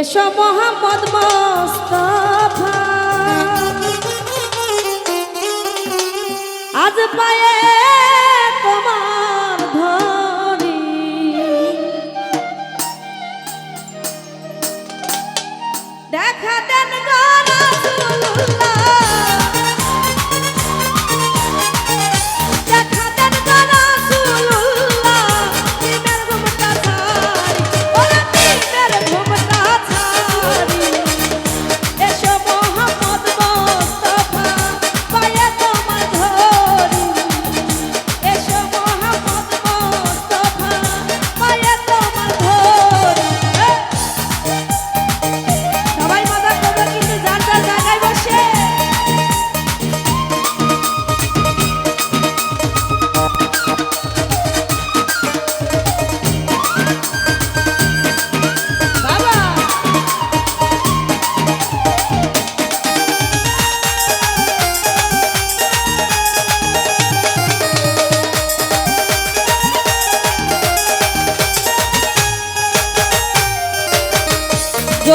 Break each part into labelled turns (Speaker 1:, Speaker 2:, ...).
Speaker 1: এসো মোহাম্মদ আজ পায়ে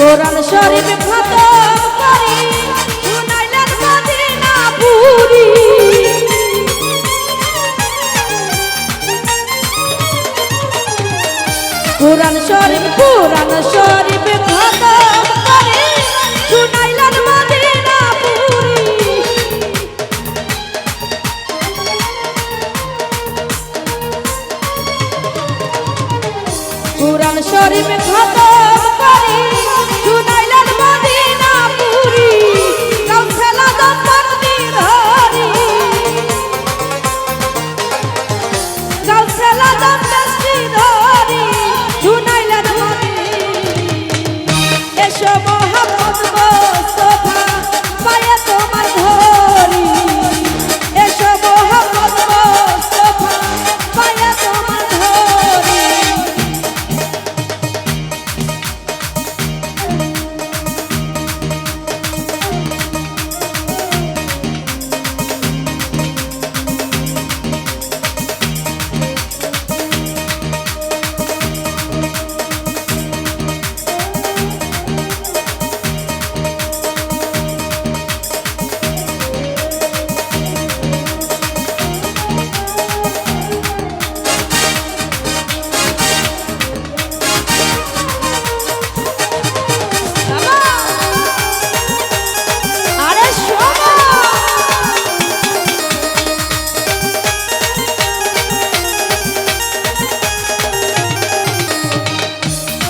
Speaker 1: কোরআন শরীফ খতম করি শুনাইলেন মদিনা পুরি। কোরআন শরীফ কোরআন শরীফ খতম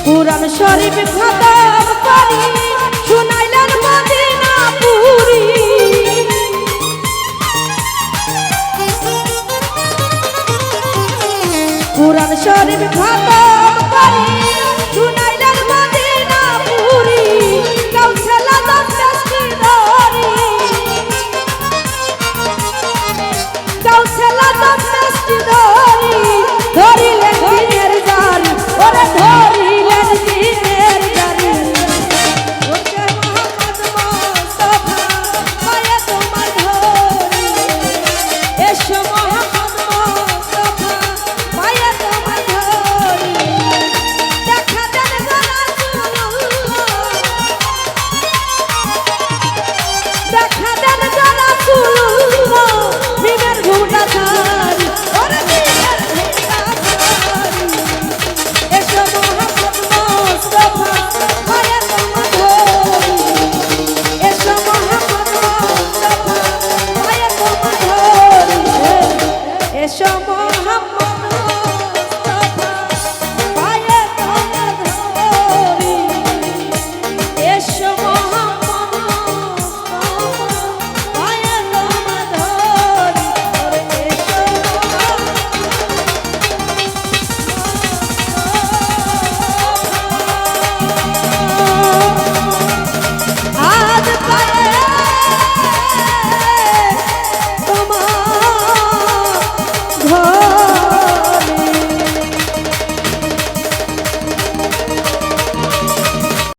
Speaker 1: কুরআন শরীফ খতম করি শুনাইলেন মদিনা পুরি কুরআন শরীফ খতম করি